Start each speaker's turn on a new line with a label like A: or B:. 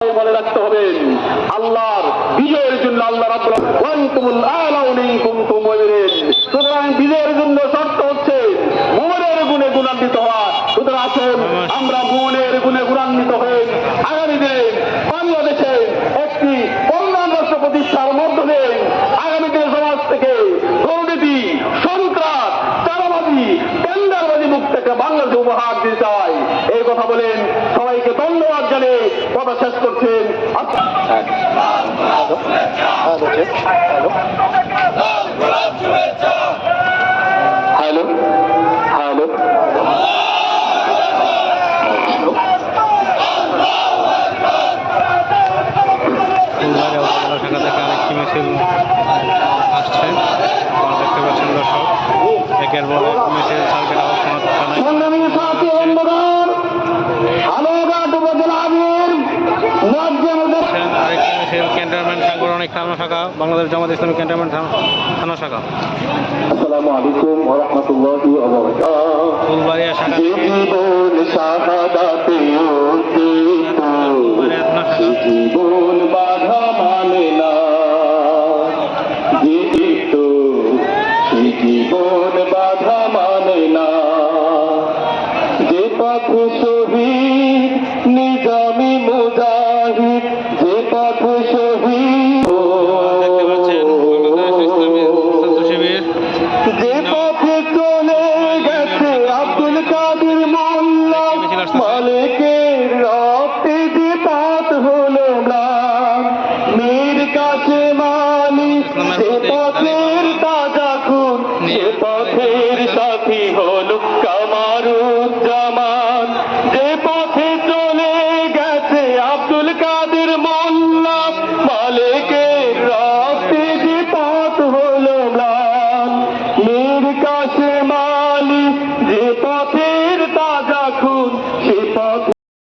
A: মনে রাখতে হবে। আল্লাহর বিজয়ের জন্য আল্লাহ সুতরাং বিজয়ের জন্য শর্ত হচ্ছে মুমিনের গুণে গুণান্বিত হওয়া। সুতরাং আসুন, আমরা মুমিনের গুণে গুণান্বিত হয়ে আগামী দিনে বাংলাদেশে একটি কল্যাণ রাষ্ট্র প্রতিষ্ঠার মধ্য দিয়ে আগামী দিনে সমাজ থেকে দুর্নীতি, সন্ত্রাস চারাবাদী টেন্ডারবাদী মুক্ত একটা বাংলাদেশ উপহার দিতে এই কথা বলেন। সবাইকে ধন্যবাদ জানিয়ে কথা শেষ করছেন হ্যালো? হ্যালো?
B: ফুলবাড়িয়া উপজেলা থেকে আরেকটি মিছিল আসছে। আপনারা দেখতে পাচ্ছেন দর্শক। একের পর সাংগঠনিক থানা শাখা বাংলাদেশ জামাত ইসলামী ক্যান্টনমেন্ট থানা- শাখা।
A: আসসালামু আলাইকুম ওয়া রাহমাতুল্লাহি ওয়া বারাকাতুহু
B: ফুলবাড়িয়া শাখা।
A: জীবন শাহাদাতে অর্জিত।
B: ফুলবাড়িয়া থানা
A: সে
B: শাখা।
A: জীবন বাধা মানে না। সে জীবন বাধা মানে না। যে পথ শহীদ নিজামি মুজাহিদ পথের তাজা
B: খুন, সে পথের সাথী হল কামারুজ্জামান
A: যে পথে চলে গেছে আব্দুল কাদের মোল্লা, মালিকের রক্তে যে পথ হলো না